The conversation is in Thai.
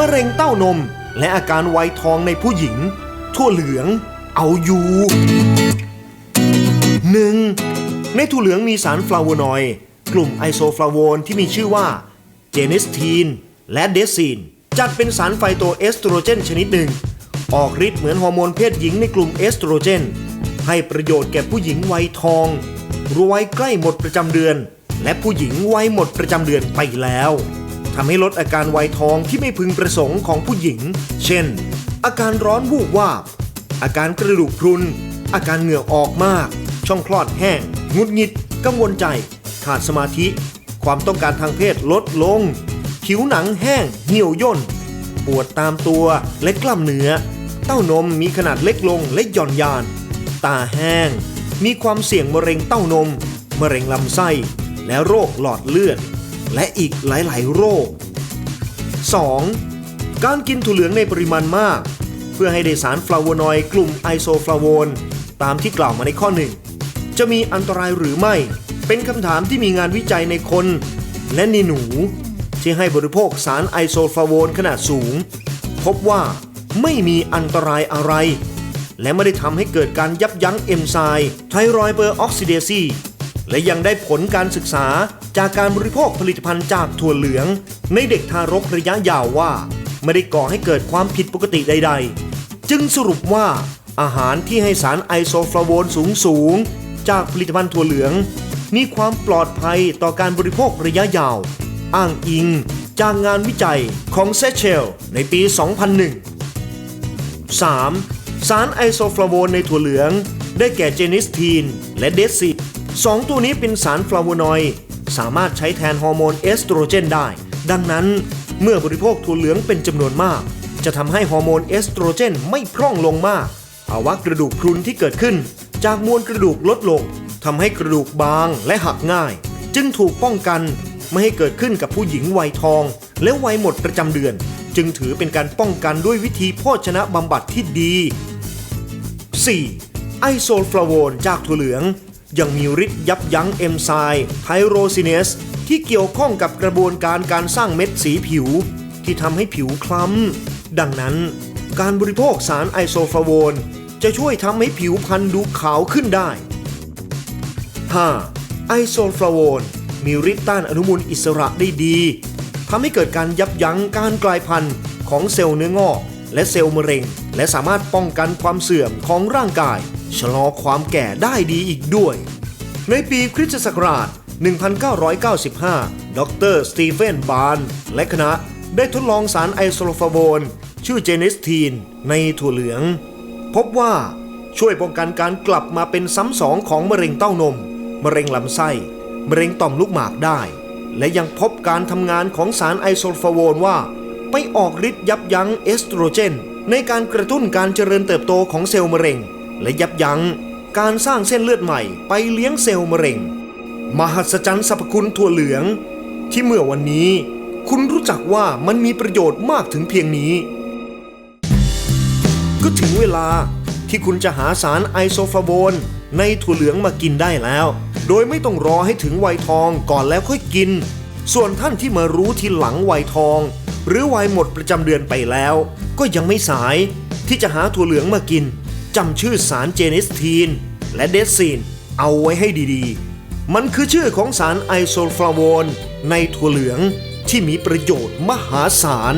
มะเร็งเต้านม และอาการไวทองในผู้หญิง ทั่วเหลือง เอาอยู่ 1. ในถั่วเหลืองมีสารฟลาโวนอยด์กลุ่มไอโซฟลาโวนที่มีชื่อว่า เจนิสทีน และเดซีน จัดเป็นสารไฟโตเอสโตรเจนชนิดหนึ่ง ออกฤทธิ์เหมือนฮอร์โมนเพศหญิงในกลุ่มเอสโตรเจน ให้ประโยชน์แก่ผู้หญิงวัยทอง รวยใกล้หมดประจำเดือน และผู้หญิงวัยหมดประจำเดือนไปแล้วำให้ลดอาการวัยทองที่ไม่พึงประสงค์ของผู้หญิง เช่น อาการร้อนวูบวาบ อาการกระดูกพรุน อาการเหงื่อออกมาก ช่องคลอดแห้ง งุดหงิด กังวลใจ ขาดสมาธิ ความต้องการทางเพศลดลง ผิวหนังแห้ง เหี่ยวย่น ปวดตามตัวและกล้ามเนื้อ เต้านมมีขนาดเล็กลงและหย่อนยาน ตาแห้ง มีความเสี่ยงมะเร็งเต้านม มะเร็งลำไส้ และโรคหลอดเลือด และอีกหลายๆ โรค 2. การกินถั่วเหลืองในปริมาณมาก เพื่อให้ได้สารฟลาโวนอยด์กลุ่มไอโซฟลาโวนตามที่กล่าวมาในข้อหนึ่งจะมีอันตรายหรือไม่ เป็นคำถามที่มีงานวิจัยในคน และในหนู ที่ให้บริโภคสารไอโซฟลาโวนขนาดสูง พบว่าไม่มีอันตรายอะไร และไม่ได้ทำให้เกิดการยับยั้งเอนไซม์ไทรอยเปอร์ออกซิเดซี และยังได้ผลการศึกษาจากการบริโภคผลิตภัณฑ์จากถั่วเหลือง ในเด็กทารกระยะยาวว่า ไม่ได้ก่อให้เกิดความผิดปกติใด ๆ จึงสรุปว่า อาหารที่ให้สารไอโซฟลาโวนสูงสูงๆจากผลิตภัณฑ์ถั่วเหลือง มีความปลอดภัยต่อการบริโภคระยะยาว อ้างอิง จากงานวิจัยของเซเชล ในปี 2001 3. สารไอโซฟลาโวนในถั่วเหลือง ได้แก่เจนิสทีนและเดซิ สองตัวนี้เป็นสารฟลาโวนอยด์สามารถใช้แทนฮอร์โมนเอสโตรเจนได้ ดังนั้นเมื่อบริโภคถั่วเหลืองเป็นจำนวนมาก จะทำให้ฮอร์โมนเอสโตรเจนไม่พร่องลงมากภาวะกระดูกพรุนที่เกิดขึ้น จากมวลกระดูกลดลงทำให้กระดูกบางและหักง่าย จึงถูกป้องกันไม่ให้เกิดขึ้นกับผู้หญิงวัยทอง และวัยหมดประจำเดือน จึงถือเป็นการป้องกันด้วยวิธีโภชนะบำบัดที่ดี 4. ไอโซลฟลาโวนจากถั่วเหลือง ยังมีฤทธิ์ยับยั้งเอนไซม์ไพโรซิเนสที่เกี่ยวข้องกับกระบวนการการสร้างเม็ดสีผิว ที่ทำให้ผิวคล้ำ ดังนั้น การบริโภคสารไอโซฟาโวนจะช่วยทำให้ผิวพรรณดูขาวขึ้นได้ 5. ไอโซฟลาโวนมีฤทธิ์ต้านอนุมูลอิสระได้ดีทำให้เกิดการยับยั้งการกลายพันธุ์ของเซลล์เนื้องอก และเซลล์มะเร็ง และสามารถป้องกันความเสื่อมของร่างกาย ชะลอความแก่ได้ดีอีกด้วย ในปีคริสตศักราช 1995 ดรสตีเฟนบาร์นและคณะได้ทดลองสารไอโซลฟาโวนชื่อเจเนสทีน ในถั่วเหลือง พบว่าช่วยป้องกันการกลับมาเป็นซ้ำสองของมะเร็งเต้านม มะเร็งลำไส้ มะเร็งต่อมลูกหมากได้ และยังพบการทำงานของสารไอโซลฟาโวนว่า ไปออกฤทธิ์ยับยั้งเอสโตรเจน ในการกระตุ้นการเจริญเติบโตของเซลล์มะเร็ง และยับยั้งการสร้างเส้นเลือดใหม่ไปเลี้ยงเซลล์มะเร็ง มหัศจรรย์สรรพคุณถั่วเหลือง ที่เมื่อวันนี้ คุณรู้จักว่ามันมีประโยชน์มากถึงเพียงนี้ ก็ถึงเวลาที่คุณจะหาสารไอโซฟาโวนในถั่วเหลืองมากินได้แล้ว โดยไม่ต้องรอให้ถึงวัยทองก่อนแล้วค่อยกิน ส่วนท่านที่มารู้ทีหลังวัยทอง หรือวัยหมดประจำเดือนไปแล้ว ก็ยังไม่สายที่จะหาถั่วเหลืองมากิน จำชื่อสารเจนิสทีน และเดซีนเอาไว้ให้ดีๆ มันคือชื่อของสารไอโซฟลาโวนในถั่วเหลืองที่มีประโยชน์มหาศาล